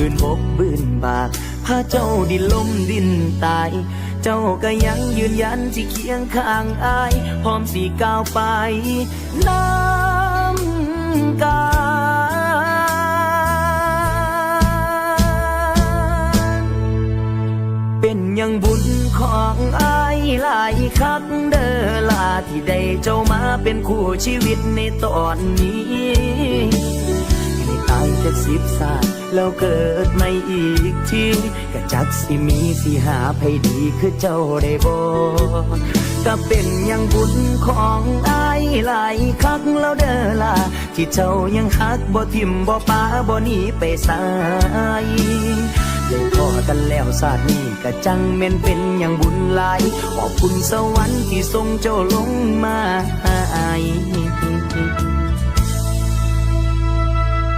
บืนบกบืนบากพาเจ้าดินลมดินตาย เจ้าก็ยังยืนยันที่เคียงข้างอาย พร้อมสีก้าวไปน้ำกาเป็นยังบุญของอายหลายครั้งเด้อลาที่ได้เจ้ามาเป็นคู่ชีวิตในตอนนี้ายจากสิบศาสตร์แล้วเกิดไม่อีกทีก็จักสิมีสิหาไผดีคือเจ้าได้บ่ก็เป็นอยังบุญของอายหลายครั้งแล้วเด้อล่ะที่เจ้ายังหักบ่ทิมบ่ปาบ่หนีไปสายได้พอกันแล้วศาสตร์นี้ก็จังแม่นเป็นอย่างบุญหลาย ขอบคุณสวรรค์ที่ทรงเจ้าลงมาให้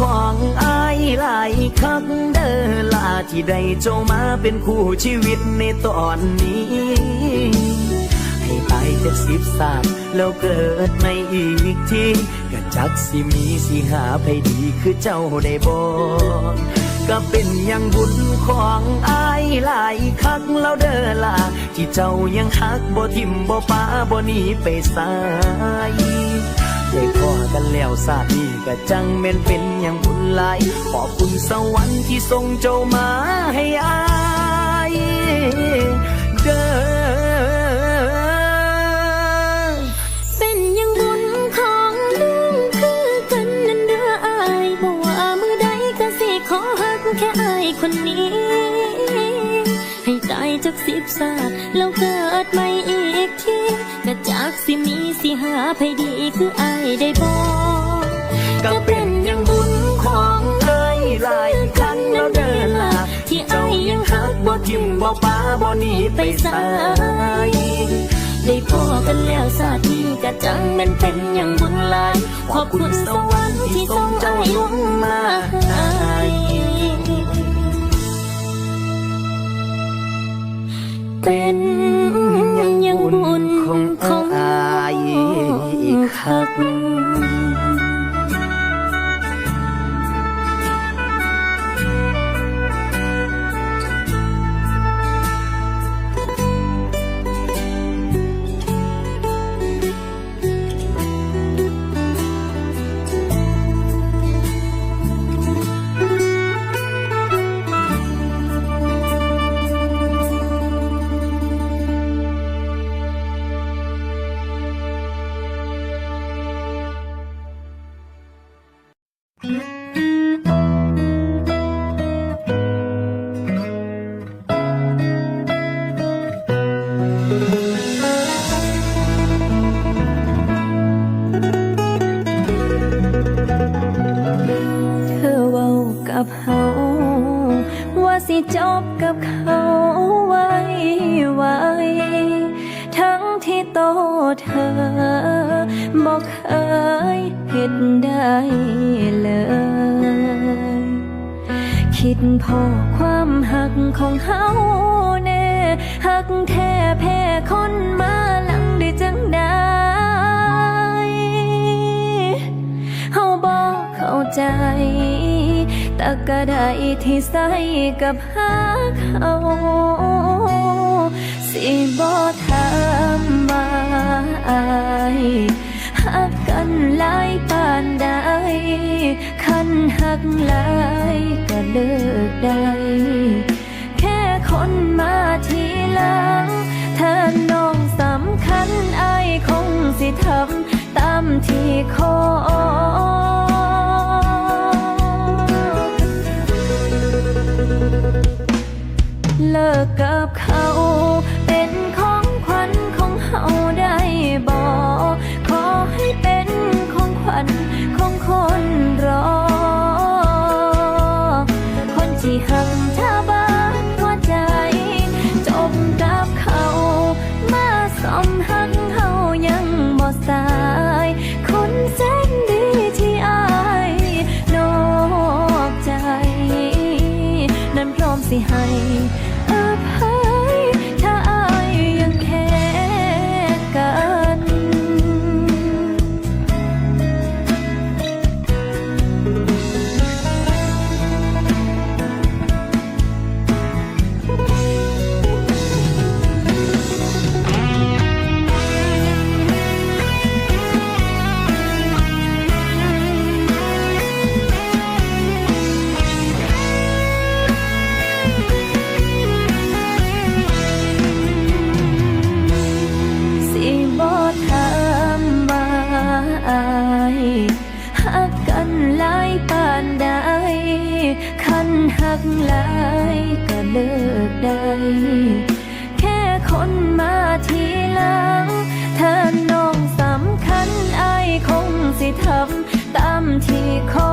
ของอายหลายครั้งเด้อลาที่ได้เจ้ามาเป็นคู่ชีวิตในตอนนี้ ให้ตายจากสิบศาสตร์แล้วเกิดไม่อีกทีก็จักสิมีสิหาไผดีคือเจ้าได้บอกก็เป็นอย่างบุญของอายหลายครั้งแล้วเด้อล่ะที่เจ้ายังหักบ่ทิมบ่ปาบ่หนีไปสาย ได้พอกันแล้วศาสตร์นี้ก็จังแม่นเป็นอย่างบุญหลายขอบคุณสวรรค์ที่ทรงเจ้ามาให้อายเด้อคนนั่ ให้ตายจากสิบศาสตร์แล้วเกิดใหม่อีกทีก็จากสิมีสิหาไผดีคืออายได้บอกก็เป็นอย่างบุญของเอ้ยหลายครั้งแล้วเดินลาที่เจ้ายังหักบ่ทิมบ่ปาบ่หนีไปสายได้พอกันแล้วศาสตร์นี้ก็จังมันเป็นอย่างบุญหลายขอบคุณสวรรค์ที่ทรงเจ้าลงมาให้ เป็นอย่างบุญของอายคัก แท้แพ้คนมาหลังได้จังได้ใจต่ก็ได้ที่ใส่กับหักเขาสิบ่ถามว่าอายหักกันหลายปานใดคันหักหลายก็เลิกได้ คนมาทีหลังถ้าน้องสำคัญไอคงสิทำตามที่ขอเลิกกับเขา กหลายก็เลิกได้ แค่คนมาทีหลังถ้าน้องสำคัญไอคงสิทำตามที่ขอ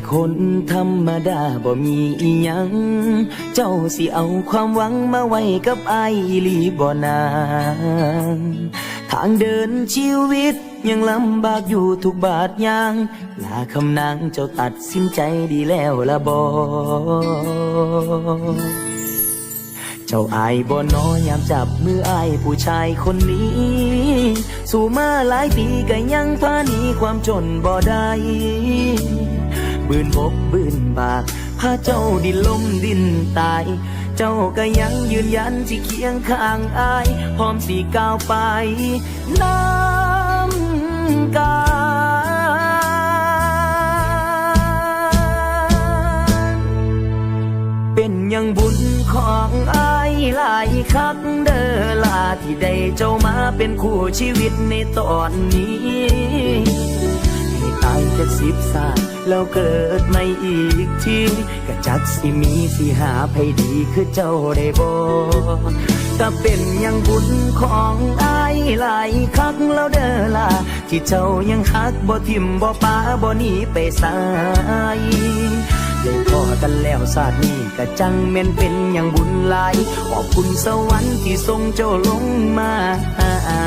ค่คนธรรมดาบ่มีอีหยัง เจ้าสิเอาความหวังมาไว้กับไอ้ายอีหลีบ่นางทางเดินชีวิตยังลำบากอยู่ทุกบาทยางลาคำนางเจ้าตัดสินใจดีแล้วละบ่เจ้าอายบ่น้อยยามจับมืออายผู้ชายคนนี้ สู่มาหลายปีก็ยังพาหนีความจนบ่ได้ บืนบกบืนบากพาเจ้าดินล้มดินตาย เจ้าก็ยังยืนยันที่เคียงข้างอาย พร้อมสีก้าวไปน้ำการยังบุญของอายหลายคักเด้อลาที่ได้เจ้ามาเป็นคู่ชีวิตในตอนนี้ายจากสิบศาสตร์แล้วเกิดไม่อีกทีก็จักสิมีสิหาไผดีคือเจ้าได้บ่ก็เป็นอยังบุญของอายหลายคักแล้วเด้อล่ะที่เจ้ายังฮักบ่ทิมบ่ปาบ่หนีไปสายได้พอกันแล้วศาสตร์นี้ก็จังแม่นเป็นอย่างบุญหลายขอบคุณสวรรค์ที่ทรงเจ้าลงมาให้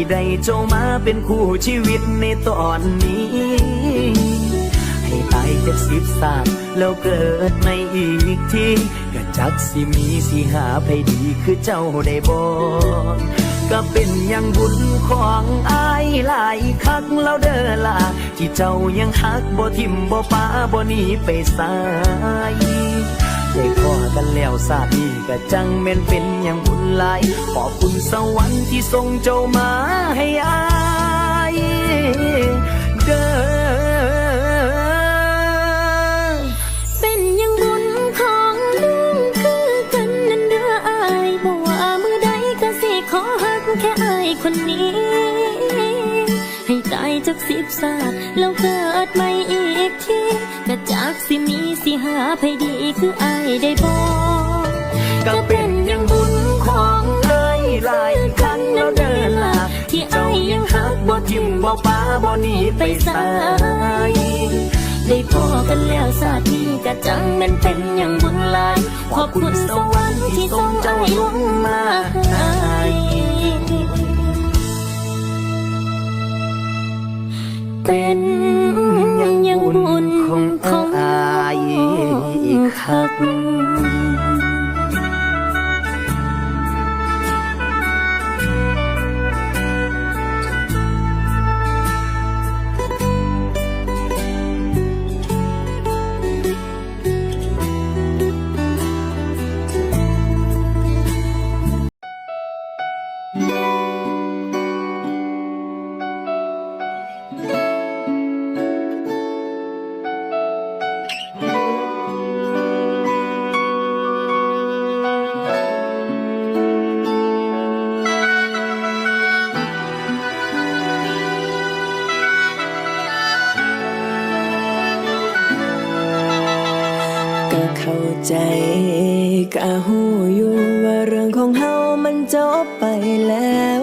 ที่ได้เจ้ามาเป็นคู่ชีวิตในตอนนี้ ให้ตายจากสิบศาสตร์แล้วเกิดไม่อีกทีก็จักสิมีสิหาไผดีคือเจ้าได้บ่ก็เป็นอย่างบุญของอายหลายคักแล้วเด้อล่ะที่เจ้ายังฮักบ่ทิมบ่ปาบ่หนีไปสาย ได้พอกันแล้วศาดีก็จังแม่นเป็นอย่างบุญหลายขอบคุณสวรรค์ที่ทรงเจ้ามาให้อายเด้อเป็นอยังบุญของลุงคือกันนันเด้ออายบอกว่ามือใดก็สิขอหักแค่อายคนนี้ ให้ตายจากสิบศาสตร์แล้วเกิดใหม่อีกที ก็จากสิมีสิหาไผดีคืออายได้บอกก็เป็นอย่างบุญของเอ้ยหลายครั้งแล้วเดินลาที่เจ้ายังหักบ่ทิมบ่ป้าบ่หนีไปสายได้พอกันแล้วศาสตร์นี้ก็จังมันเป็นอย่างบุญหลายขอบคุณสวรรค์ที่ทรงเจ้าลงมาให้เป็น คั เข้าใจก็หูอยู่ว่าเรื่องของเฮามันจบไปแล้ว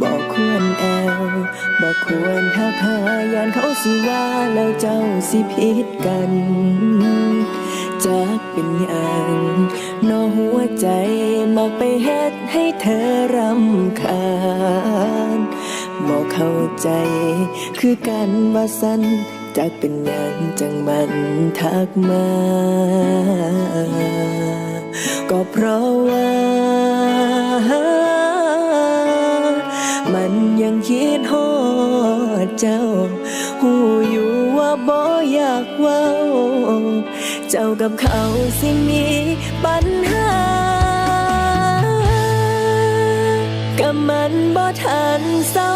บอกควรแอวบอกควรถ้าพายานเขาสิว่าแล้วเจ้าสิผิดกันจักเป็นอย่างนอหัวใจมาไปเฮ็ดให้เธอรำคาญบอกเข้าใจคือกันว่าสัน จักเป็นอย่างจังมันทักมา ก็เพราะว่า มันยังคิดฮอดเจ้า หูอยู่ว่าบ่อยากเว้า เจ้ากับเขาสิมีปัญหาก็มันบ่ทันเศร้า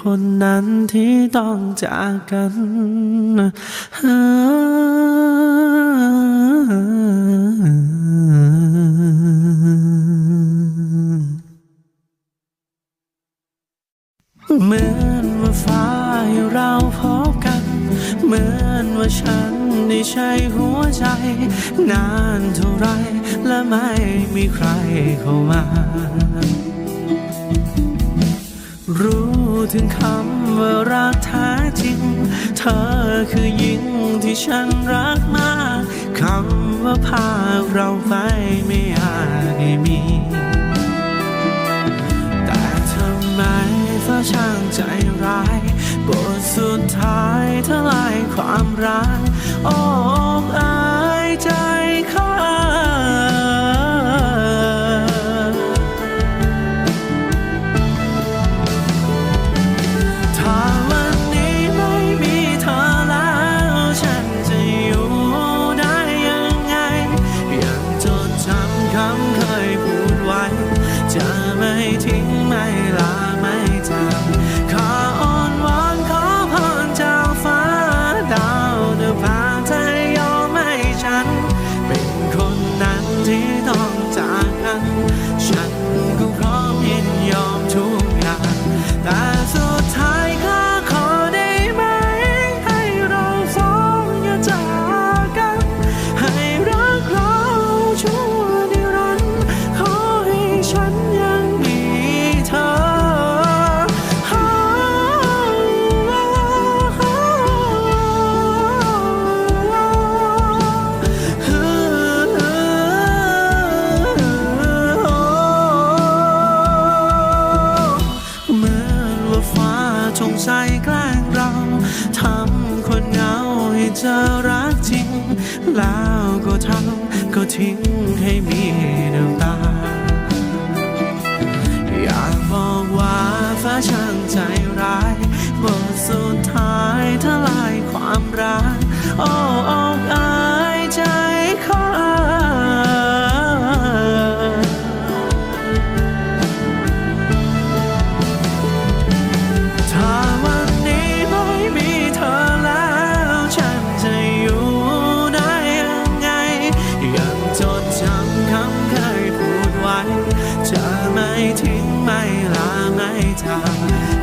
คนนั้นที่ต้องจากกันเหมือนว่าฟ้าเราพบกัน เหมือนว่าฉันได้ใช้หัวใจ นานเท่าไรและไม่มีใครเข้ามา ธอคือหญิงที่ฉันรักมากคำว่าพาเราไปไม่อาจมี แต่ทำไมเธอช่างใจร้ายบทสุดท้ายทลายความรักโอ้ ทลายความรักโอ้ออกอายใจขาดถ้าวันนี้ไม่มีเธอแล้ว ฉันจะอยู่ได้ยังไง ยังจดจำคำเคยพูดไว้ จะไม่ทิ้งไม่ลาไม่จาก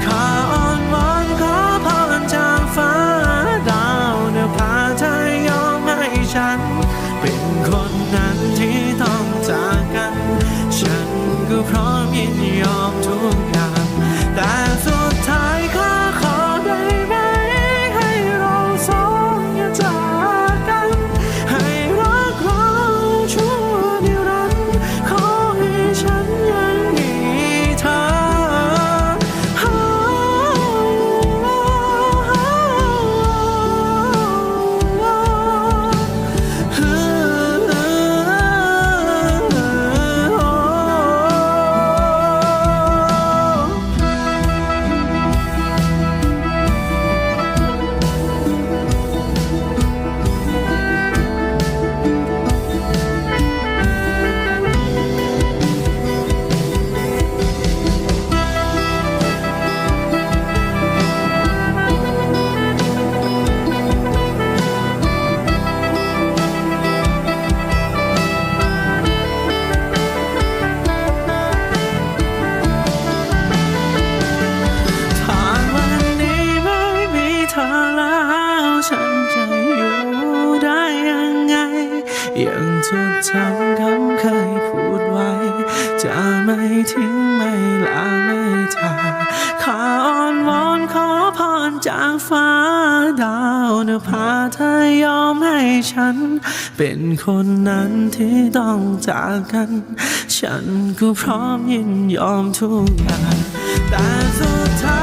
คนนั้นที่ต้องจากกัน ฉันก็พร้อมยินยอมทุกอย่างแต่สุดท้าย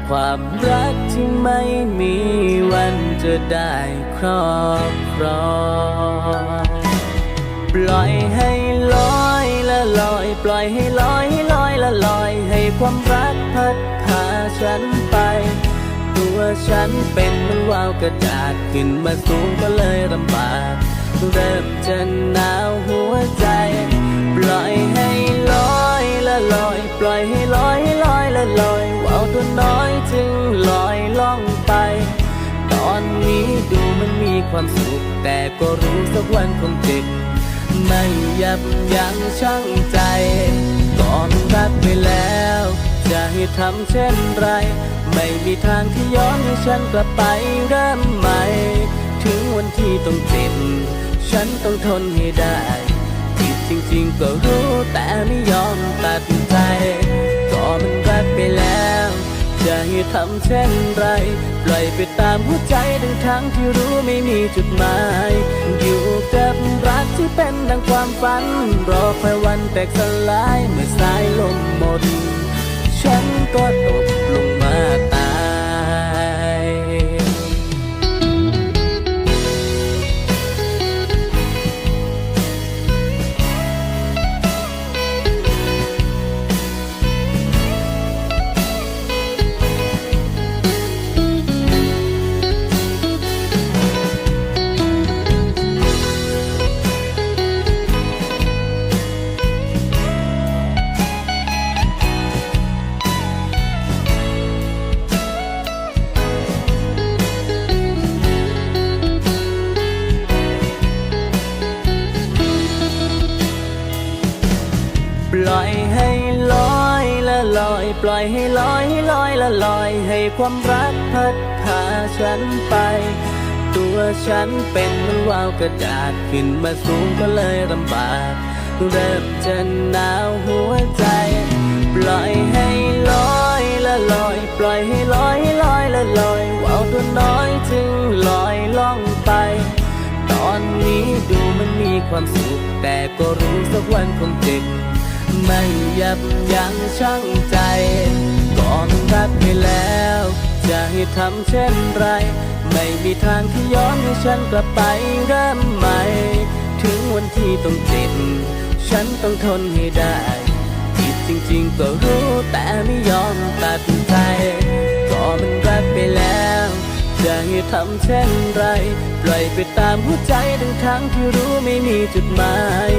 ความรักที่ไม่มีวันจะได้ครอบครองปล่อยให้ลอยละลอย ปล่อยให้ลอยให้ลอยละลอย ให้ความรักพัดพาฉันไป ตัวฉันเป็นเหมันว่าวกระจาดขึ้นมาสูงก็เลยลำบากเริ่มจะหนาวหัวใจ ปล่อยให้ลอยละลอย ปล่อยให้ลอยให้ลอยละลอย ตัวน้อยจึงลอยล่องไป ตอนนี้ดูมันมีความสุข แต่ก็รู้สักวันคงเจ็บไม่ยับยั้งชั่งใจ ก่อนรักไปแล้ว จะให้ทำเช่นไร ไม่มีทางที่ย้อนให้ฉันกลับไปเริ่มใหม่ ถึงวันที่ต้องเจ็บ ฉันต้องทนให้ได้ผิดจริงๆก็รู้แต่ไม่ยอมตัดใจ ก็มันรักไปแล้ว ให้ทำเช่นไร ปล่อยไปตามหัวใจดังทั้งที่รู้ไม่มีจุดหมาย อยู่กับรักที่เป็นดังความฝัน รอคอยวันแตกสลายเมื่อสายลมหมด ฉันก็ตกลงมาตา ความรักพัดพาฉันไป ตัวฉันเป็นเหมันวาวกระดาษขึ้นมาสูงก็เลยลำบาก เริ่มจะหนาวหัวใจ ปล่อยให้ลอยละลอย ปล่อยให้ลอยให้ลอยละลอยว่าวตัวน้อยจึงลอยล่องไป ตอนนี้ดูมันมีความสุข แต่ก็รู้สักวันคงเจ็บไม่ยับยั้งชั่งใจ ก่อนรักไปแล้ว จะให้ทำเช่นไร ไม่มีทางที่ย้อนให้ฉันกลับไปเริ่มใหม่ ถึงวันที่ต้องเจ็บฉันต้องทนให้ได้ผิดจริงๆก็รู้แต่ไม่ยอมตัดใจก็มันรักไปแล้ว จะให้ทำเช่นไร ปล่อยไปามหัวใจดังทั้งที่รู้ไม่มีจุดหมาย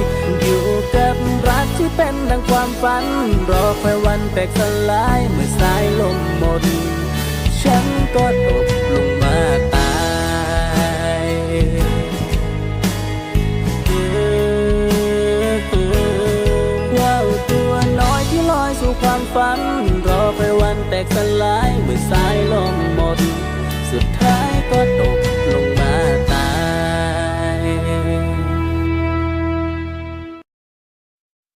อยู่กับรักที่เป็นดังความฝัน รอคอยวันแตกสลายเมื่อสายลมหมด ฉันก็ตกลงมาตายว่าวตัวน้อยที่ลอยสู่ความฝัน รอไปวันแตกสลายเมื่อสายลมหมด สุดท้ายก็ตกลง